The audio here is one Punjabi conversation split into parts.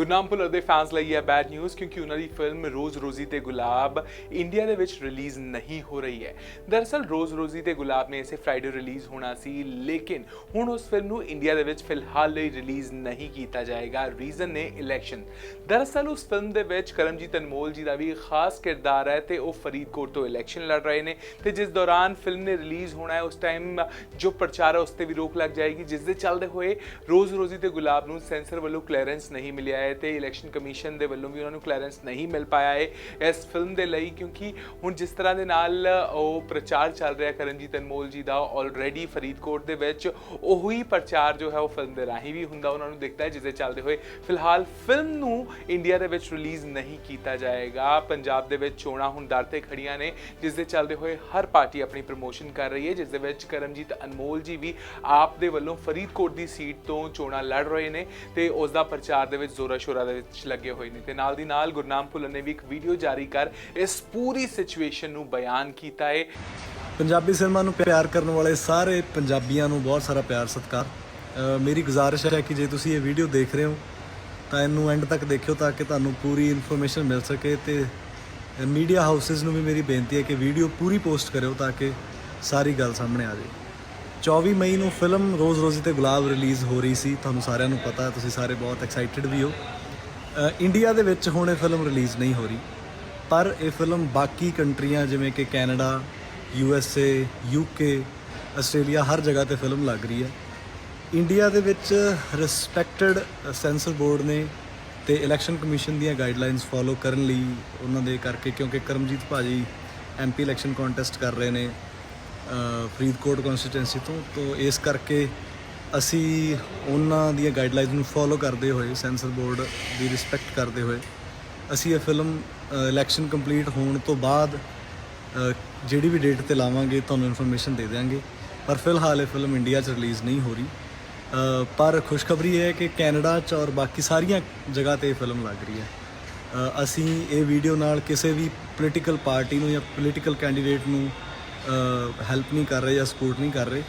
ਗੁਰਨਾਮ ਭੁੱਲਰ ਦੇ ਫੈਨਸ ਲਈ ਇਹ ਬੈਡ ਨਿਊਜ਼ ਕਿਉਂਕਿ ਉਹਨਾਂ ਦੀ ਫਿਲਮ ਰੋਜ਼ ਰੋਜ਼ੀ ਤੇ ਗੁਲਾਬ ਇੰਡੀਆ ਦੇ ਵਿੱਚ ਰਿਲੀਜ਼ ਨਹੀਂ ਹੋ ਰਹੀ ਹੈ। ਦਰਅਸਲ ਰੋਜ਼ ਰੋਜ਼ੀ ਤੇ ਗੁਲਾਬ ਨੇ ਇਸੇ ਫਰਾਈਡੇ ਰਿਲੀਜ਼ ਹੋਣਾ ਸੀ, ਲੇਕਿਨ ਹੁਣ ਉਸ ਫਿਲਮ ਨੂੰ ਇੰਡੀਆ ਦੇ ਵਿੱਚ ਫਿਲਹਾਲ ਲਈ ਰਿਲੀਜ਼ ਨਹੀਂ ਕੀਤਾ ਜਾਏਗਾ। ਰੀਜ਼ਨ ਨੇ ਇਲੈਕਸ਼ਨ ਦਰਅਸਲ ਉਸ ਫਿਲਮ ਦੇ ਵਿੱਚ ਕਰਮਜੀਤ ਅਨਮੋਲ ਜੀ ਦਾ ਵੀ ਖਾਸ ਕਿਰਦਾਰ ਹੈ ਤੇ ਉਹ ਫਰੀਦਕੋਟ ਤੋਂ ਇਲੈਕਸ਼ਨ ਲੜ ਰਹੇ ਨੇ ਤੇ ਜਿਸ ਦੌਰਾਨ ਫਿਲਮ ਨੇ ਰਿਲੀਜ਼ ਹੋਣਾ ਹੈ, ਉਸ ਟਾਈਮ ਜੋ ਪ੍ਰਚਾਰ ਹੈ ਉਸ ਤੇ ਵੀ ਰੋਕ ਲੱਗ ਜਾਏਗੀ, ਜਿਸ ਦੇ ਚੱਲਦੇ ਹੋਏ ਰੋਜ਼ ਰੋਜ਼ੀ ਤੇ ਗੁਲਾਬ ਨੂੰ ਸੈਂਸਰ ਵੱਲੋਂ ਕਲੀਅਰੈਂਸ ਨਹੀਂ ਮਿਲਿਆ ਹੈ। ਤੇ ਇਲੈਕਸ਼ਨ ਕਮਿਸ਼ਨ ਦੇ ਵੱਲੋਂ ਵੀ ਉਹਨਾਂ ਨੂੰ ਕਲੈਰੈਂਸ ਨਹੀਂ ਮਿਲ ਪਾਇਆ ਹੈ ਇਸ ਫਿਲਮ ਦੇ ਲਈ, ਕਿਉਂਕਿ ਹੁਣ ਜਿਸ ਤਰ੍ਹਾਂ ਦੇ ਨਾਲ ਉਹ ਪ੍ਰਚਾਰ ਚੱਲ ਰਿਹਾ ਕਰਨਜੀਤ ਅਨਮੋਲ ਜੀ ਦਾ ਆਲਰੇਡੀ ਫਰੀਦਕੋਟ ਦੇ ਵਿੱਚ, ਉਹੀ ਪ੍ਰਚਾਰ ਜੋ ਹੈ ਉਹ ਫਿਲਮ ਦੇ ਰਾਹੀਂ ਵੀ ਹੁੰਦਾ, ਉਹਨਾਂ ਨੂੰ ਦਿਖਦਾ ਹੈ ਜਿਸ ਦੇ ਚੱਲਦੇ ਹੋਏ ਫਿਲਹਾਲ ਫਿਲਮ ਨੂੰ ਇੰਡੀਆ ਦੇ ਵਿੱਚ ਰਿਲੀਜ਼ ਨਹੀਂ ਕੀਤਾ ਜਾਏਗਾ। ਪੰਜਾਬ ਦੇ ਵਿੱਚ ਚੋਣਾਂ ਹੁਣ ਦਰ ਤੇ ਖੜੀਆਂ ਨੇ ਜਿਸ ਦੇ ਚੱਲਦੇ ਹੋਏ ਹਰ ਪਾਰਟੀ ਆਪਣੀ ਪ੍ਰਮੋਸ਼ਨ ਕਰ ਰਹੀ ਹੈ ਜਿਸ ਦੇ ਵਿੱਚ ਕਰਮਜੀਤ ਅਨਮੋਲ ਜੀ ਵੀ ਆਪ ਦੇ ਵੱਲੋਂ ਫਰੀਦਕੋਟ ਦੀ ਸੀਟ ਤੋਂ ਚੋਣਾਂ ਲੜ ਰਹੇ ਨੇ ਤੇ ਉਸ ਦਾ ਪ੍ਰਚਾਰ ਦੇ ਵਿੱਚ ਜ਼ੋਰਾ ਸ਼ੋਰਾ ਦੇ ਵਿੱਚ ਲੱਗੇ ਹੋਏ ਨੇ ਤੇ ਨਾਲ ਦੀ ਨਾਲ ਗੁਰਨਾਮ ਭੁੱਲਰ ਨੇ ਵੀ ਇੱਕ ਵੀਡੀਓ ਜਾਰੀ ਕਰ ਇਸ ਪੂਰੀ ਸਿਚੁਏਸ਼ਨ ਨੂੰ ਬਿਆਨ ਕੀਤਾ ਹੈ। ਪੰਜਾਬੀ ਸਿਨੇਮਾ ਨੂੰ ਪਿਆਰ ਕਰਨ ਵਾਲੇ ਸਾਰੇ ਪੰਜਾਬੀਆਂ ਨੂੰ ਬਹੁਤ ਸਾਰਾ ਪਿਆਰ, ਸਤਿਕਾਰ। ਮੇਰੀ ਗੁਜ਼ਾਰਿਸ਼ ਹੈ ਕਿ ਜੇ ਤੁਸੀਂ ਇਹ ਵੀਡੀਓ ਦੇਖ ਰਹੇ ਹੋ, ਤਾਂ ਇਹਨੂੰ ਐਂਡ ਤੱਕ ਦੇਖਿਓ ਤਾਂ ਕਿ ਤੁਹਾਨੂੰ ਪੂਰੀ ਇਨਫੋਰਮੇਸ਼ਨ ਮਿਲ ਸਕੇ ਤੇ ਮੀਡੀਆ ਹਾਊਸਸ ਨੂੰ ਵੀ ਮੇਰੀ ਬੇਨਤੀ ਹੈ ਕਿ ਵੀਡੀਓ ਪੂਰੀ ਪੋਸਟ ਕਰਿਓ ਤਾਂ ਕਿ ਸਾਰੀ ਗੱਲ ਸਾਹਮਣੇ ਆ ਜਾਵੇ 24 ਮਈ ਨੂੰ ਫਿਲਮ ਰੋਜ਼ ਰੋਜ਼ੀ ਤੇ ਗੁਲਾਬ ਰਿਲੀਜ਼ ਹੋ ਰਹੀ ਸੀ, ਤੁਹਾਨੂੰ ਸਾਰਿਆਂ ਨੂੰ ਪਤਾ ਹੈ ਤੁਸੀਂ ਸਾਰੇ ਬਹੁਤ ਐਕਸਾਈਟਿਡ ਵੀ ਹੋ। ਇੰਡੀਆ ਦੇ ਵਿੱਚ ਹੁਣ ਇਹ ਫਿਲਮ ਰਿਲੀਜ਼ ਨਹੀਂ ਹੋ ਰਹੀ, ਪਰ ਇਹ ਫਿਲਮ ਬਾਕੀ ਕੰਟਰੀਆਂ ਜਿਵੇਂ ਕਿ Canada, U S A, U K, Australia, ਹਰ ਜਗ੍ਹਾ ਤੇ ਫਿਲਮ ਲੱਗ ਰਹੀ ਹੈ। ਇੰਡੀਆ ਦੇ ਵਿੱਚ ਰਿਸਪੈਕਟਡ ਸੈਂਸਰ ਬੋਰਡ ਨੇ ਤੇ ਇਲੈਕਸ਼ਨ ਕਮਿਸ਼ਨ ਦੀਆਂ ਗਾਈਡਲਾਈਨਸ ਫੋਲੋ ਕਰਨ ਲਈ ਉਹਨਾਂ ਦੇ ਕਰਕੇ, ਕਿਉਂਕਿ ਕਰਮਜੀਤ ਭਾਜੀ ਐਮਪੀ ਇਲੈਕਸ਼ਨ ਕੰਟੈਸਟ ਕਰ ਰਹੇ ਨੇ। ਫਰੀਦਕੋਟ ਕਨਸਟੀਟੈਂਸੀ ਤੋਂ ਤੋਂ ਇਸ ਕਰਕੇ ਅਸੀਂ ਉਹਨਾਂ ਦੀਆਂ ਗਾਈਡਲਾਈਨਸ ਨੂੰ ਫੋਲੋ ਕਰਦੇ ਹੋਏ ਸੈਂਸਰ ਬੋਰਡ ਦੀ ਰਿਸਪੈਕਟ ਕਰਦੇ ਹੋਏ, ਅਸੀਂ ਇਹ ਫਿਲਮ ਇਲੈਕਸ਼ਨ ਕੰਪਲੀਟ ਹੋਣ ਤੋਂ ਬਾਅਦ ਜਿਹੜੀ ਵੀ ਡੇਟ ਤੇ ਲਾਵਾਂਗੇ, ਤੁਹਾਨੂੰ ਇਨਫੋਰਮੇਸ਼ਨ ਦੇ ਦਿਆਂਗੇ। ਪਰ ਫਿਲਹਾਲ ਇਹ ਫਿਲਮ ਇੰਡੀਆ 'ਚ ਰਿਲੀਜ਼ ਨਹੀਂ ਹੋ ਰਹੀ। ਪਰ ਖੁਸ਼ਖਬਰੀ ਇਹ ਹੈ ਕਿ ਕੈਨੇਡਾ 'ਚ ਔਰ ਬਾਕੀ ਸਾਰੀਆਂ ਜਗ੍ਹਾ ਤੇ ਇਹ ਫਿਲਮ ਲੱਗ ਰਹੀ ਹੈ। ਅਸੀਂ ਇਹ ਵੀਡੀਓ ਨਾਲ ਕਿਸੇ ਵੀ ਪੋਲੀਟੀਕਲ ਪਾਰਟੀ ਨੂੰ ਜਾਂ ਪੋਲੀਟੀਕਲ ਕੈਂਡੀਡੇਟ ਨੂੰ ਹੈਲਪ ਨਹੀਂ ਕਰ ਰਹੇ ਜਾਂ ਸਪੋਰਟ ਨਹੀਂ ਕਰ ਰਹੇ।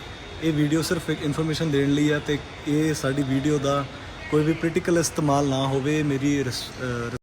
ਇਹ ਵੀਡੀਓ ਸਿਰਫ ਇੱਕ ਇਨਫੋਰਮੇਸ਼ਨ ਦੇਣ ਲਈ ਆ ਤੇ ਇਹ ਸਾਡੀ ਵੀਡੀਓ ਦਾ ਕੋਈ ਵੀ ਪੋਲੀਟੀਕਲ ਇਸਤੇਮਾਲ ਨਾ ਹੋਵੇ, ਮੇਰੀ ਰਿਸ-